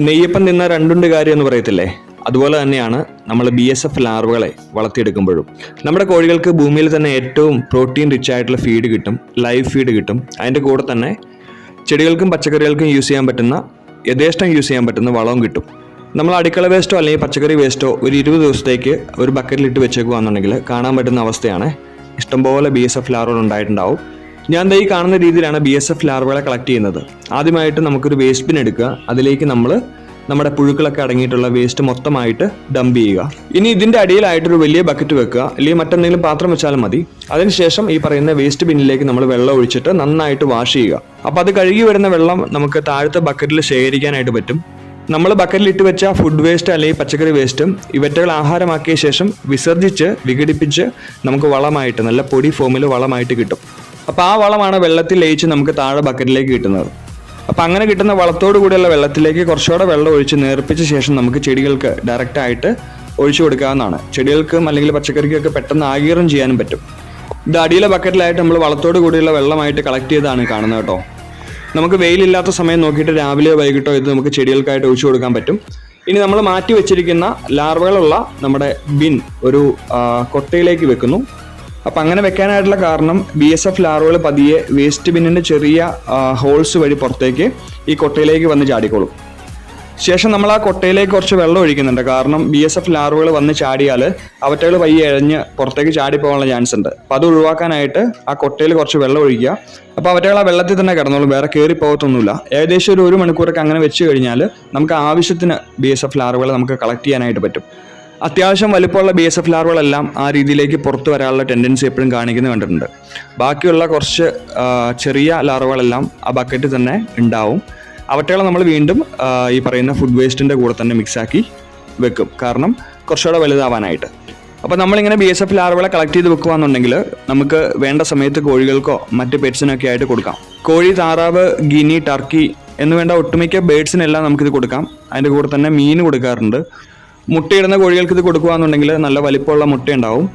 നെയ്യപ്പം നിന്ന രണ്ടുണ്ട് കാര്യം എന്ന് പറയത്തില്ലേ? അതുപോലെ തന്നെയാണ് നമ്മൾ ബി എസ് എഫ് ലാർവകളെ വളർത്തിയെടുക്കുമ്പോഴും. നമ്മുടെ കോഴികൾക്ക് ഭൂമിയിൽ തന്നെ ഏറ്റവും പ്രോട്ടീൻ റിച്ച് ആയിട്ടുള്ള ഫീഡ് കിട്ടും ലൈവ് ഫീഡ് കിട്ടും. അതിന്റെ കൂടെ തന്നെ ചെടികൾക്കും പച്ചക്കറികൾക്കും യൂസ് ചെയ്യാൻ പറ്റുന്ന യഥേഷ്ടം യൂസ് ചെയ്യാൻ പറ്റുന്ന വളവും കിട്ടും. നമ്മൾ അടുക്കള വേസ്റ്റോ അല്ലെങ്കിൽ പച്ചക്കറി വേസ്റ്റോ ഒരു ഇരുപത് ദിവസത്തേക്ക് ഒരു ബക്കറ്റിലിട്ട് വെച്ചേക്കുകയാണെന്നുണ്ടെങ്കിൽ കാണാൻ പറ്റുന്ന അവസ്ഥയാണ്. ഇഷ്ടംപോലെ ബി എസ് എഫ് ലാർവകൾ ഉണ്ടായിട്ടുണ്ടാവും. ഞാൻ ദൈ കാണുന്ന രീതിയിലാണ് ബി എസ് എഫ് ലാർവകളെ കളക്ട് ചെയ്യുന്നത്. ആദ്യമായിട്ട് നമുക്കൊരു വേസ്റ്റ് ബിൻ എടുക്കുക. അതിലേക്ക് നമ്മൾ നമ്മുടെ പുഴുക്കളൊക്കെ അടങ്ങിയിട്ടുള്ള വേസ്റ്റ് മൊത്തമായിട്ട് ഡംപ് ചെയ്യുക. ഇനി ഇതിന്റെ അടിയിലായിട്ടൊരു വലിയ ബക്കറ്റ് വെക്കുക. അല്ലെങ്കിൽ മറ്റെന്തെങ്കിലും പാത്രം വെച്ചാലും മതി. അതിനുശേഷം ഈ പറയുന്ന വേസ്റ്റ് ബിന്നിലേക്ക് നമ്മൾ വെള്ളം ഒഴിച്ചിട്ട് നന്നായിട്ട് വാഷ് ചെയ്യുക. അപ്പോൾ അത് കഴുകി വരുന്ന വെള്ളം നമുക്ക് താഴത്തെ ബക്കറ്റിൽ ശേഖരിക്കാനായിട്ട് പറ്റും. നമ്മൾ ബക്കറ്റിൽ ഇട്ട് വെച്ച ഫുഡ് വേസ്റ്റ് അല്ലെങ്കിൽ പച്ചക്കറി വേസ്റ്റും ഇവറ്റകൾ ആഹാരമാക്കിയ ശേഷം വിസർജിച്ച് വിഘടിപ്പിച്ച് നമുക്ക് വളമായിട്ട് നല്ല പൊടി ഫോമിൽ വളമായിട്ട് കിട്ടും. അപ്പോൾ ആ വളമാണ് വെള്ളത്തിൽ ലയിച്ച് നമുക്ക് താഴെ ബക്കറ്റിലേക്ക് കിട്ടുന്നത്. അപ്പം അങ്ങനെ കിട്ടുന്ന വളത്തോടു കൂടിയുള്ള വെള്ളത്തിലേക്ക് കുറച്ചുകൂടെ വെള്ളം ഒഴിച്ച് നേർപ്പിച്ച ശേഷം നമുക്ക് ചെടികൾക്ക് ഡയറക്റ്റായിട്ട് ഒഴിച്ചു കൊടുക്കാവുന്നതാണ്. ചെടികൾക്കും അല്ലെങ്കിൽ പച്ചക്കറിക്കൊക്കെ പെട്ടെന്ന് ആഗീരണം ചെയ്യാനും പറ്റും. ഇത് അടിയിലെ ബക്കറ്റിലായിട്ട് നമ്മൾ വളത്തോടു കൂടിയുള്ള വെള്ളമായിട്ട് കളക്ട് ചെയ്താണ് കാണുന്നത് കേട്ടോ. നമുക്ക് വെയിലില്ലാത്ത സമയം നോക്കിയിട്ട് രാവിലെയോ വൈകിട്ടോ ഇത് നമുക്ക് ചെടികൾക്കായിട്ട് ഒഴിച്ചു കൊടുക്കാൻ പറ്റും. ഇനി നമ്മൾ മാറ്റി വെച്ചിരിക്കുന്ന ലാർവകളുള്ള നമ്മുടെ ബിൻ ഒരു കൊട്ടയിലേക്ക് വെക്കുന്നു. അപ്പം അങ്ങനെ വെക്കാനായിട്ടുള്ള കാരണം ബി എസ് എഫ് ലാറുകൾ പതിയെ വേസ്റ്റ് ബിന്നിന്റെ ചെറിയ ഹോൾസ് വഴി പുറത്തേക്ക് ഈ കൊട്ടയിലേക്ക് വന്ന് ചാടിക്കോളും. ശേഷം നമ്മൾ ആ കൊട്ടയിലേക്ക് കുറച്ച് വെള്ളം ഒഴിക്കുന്നുണ്ട്. കാരണം ബി എസ് എഫ് ലാറുകൾ വന്ന് ചാടിയാൽ അവറ്റകൾ പയ്യെ എഴഞ്ഞ് പുറത്തേക്ക് ചാടി പോകാനുള്ള ചാൻസ് ഉണ്ട്. അപ്പോൾ അത് ഒഴിവാക്കാനായിട്ട് ആ കൊട്ടയിൽ കുറച്ച് വെള്ളം ഒഴിക്കുക. അപ്പോൾ അവറ്റകൾ ആ വെള്ളത്തിൽ തന്നെ കിടന്നോളും. വേറെ കയറി പോകത്തൊന്നുമില്ല. ഏകദേശം ഒരു ഒരു മണിക്കൂറൊക്കെ അങ്ങനെ വെച്ച് കഴിഞ്ഞാൽ നമുക്ക് ആവശ്യത്തിന് ബി എസ് എഫ് ലാറുകൾ നമുക്ക് കളക്ട് ചെയ്യാനായിട്ട് പറ്റും. അത്യാവശ്യം വലുപ്പമുള്ള ബി എസ് എഫ് ലാർവകളെല്ലാം ആ രീതിയിലേക്ക് പുറത്തു വരാനുള്ള ടെൻഡൻസി എപ്പോഴും കാണിക്കുന്നത് കണ്ടിട്ടുണ്ട്. ബാക്കിയുള്ള കുറച്ച് ചെറിയ ലാർവകളെല്ലാം ആ ബക്കറ്റിൽ തന്നെ ഉണ്ടാവും. അവറ്റകളെ നമ്മൾ വീണ്ടും ഈ പറയുന്ന ഫുഡ് വേസ്റ്റിന്റെ കൂടെ തന്നെ മിക്സാക്കി വെക്കും. കാരണം കുറച്ചുകൂടെ വലുതാവാനായിട്ട്. അപ്പോൾ നമ്മളിങ്ങനെ ബി എസ് എഫ് ലാർവകളെ കളക്ട് ചെയ്ത് വെക്കുകയാണെന്നുണ്ടെങ്കിൽ നമുക്ക് വേണ്ട സമയത്ത് കോഴികൾക്കോ മറ്റ് പെറ്റ്സിനൊക്കെ ആയിട്ട് കൊടുക്കാം. കോഴി താറാവ് ഗിനി ടർക്കി എന്ന് വേണ്ട ഒട്ടുമിക്ക ബേഡ്സിനെല്ലാം നമുക്കിത് കൊടുക്കാം. അതിന്റെ കൂടെ തന്നെ മീൻ കൊടുക്കാറുണ്ട്. മുട്ടയിടുന്ന കോഴികൾക്ക് ഇത് കൊടുക്കുകയാണെന്നുണ്ടെങ്കിൽ നല്ല വലിപ്പമുള്ള മുട്ടയുണ്ടാവും.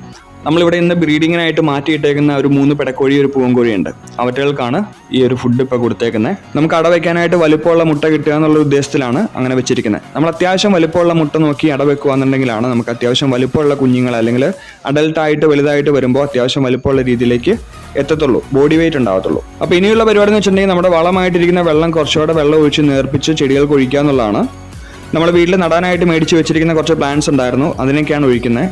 നമ്മളിവിടെ ഇന്ന് ബ്രീഡിങ്ങിനായിട്ട് മാറ്റിയിട്ടേക്കുന്ന ഒരു മൂന്ന് പെടക്കോഴി ഒരു പൂവൻകോഴിയുണ്ട്. അവറ്റകൾക്കാണ് ഈ ഒരു ഫുഡ് ഇപ്പോൾ കൊടുത്തേക്കുന്നത് നമുക്ക് അട വയ്ക്കാനായിട്ട് വലിപ്പമുള്ള മുട്ട കിട്ടുക എന്നുള്ള ഉദ്ദേശത്തിലാണ് അങ്ങനെ വെച്ചിരിക്കുന്നത് നമ്മൾ അത്യാവശ്യം വലിപ്പമുള്ള മുട്ട നോക്കി അട വെക്കുകയാണെന്നുണ്ടെങ്കിലാണ് നമുക്ക് അത്യാവശ്യം വലിപ്പമുള്ള കുഞ്ഞുങ്ങൾ അല്ലെങ്കിൽ അഡൽട്ടായിട്ട് വലുതായിട്ട് വരുമ്പോൾ അത്യാവശ്യം വലിപ്പമുള്ള രീതിയിലേക്ക് എത്തത്തുള്ളൂ. ബോഡി വെയിറ്റ് ഉണ്ടാകത്തുള്ളൂ അപ്പോൾ ഇനിയുള്ള പരിപാടി എന്ന് വെച്ചിട്ടുണ്ടെങ്കിൽ നമ്മുടെ വളമായിട്ടിരിക്കുന്ന വെള്ളം കുറച്ചുകൂടെ വെള്ളം ഒഴിച്ച് നേർപ്പിച്ച് ചെടികൾ ഒഴിക്കുക എന്നുള്ളതാണ്. നമ്മുടെ വീട്ടിൽ നടാനായിട്ട് മേടിച്ച് വെച്ചിരിക്കുന്ന കുറച്ച് പ്ലാന്റ്സ് ഉണ്ടായിരുന്നു. അതിനൊക്കെയാണ് ഒഴിക്കുന്നത്.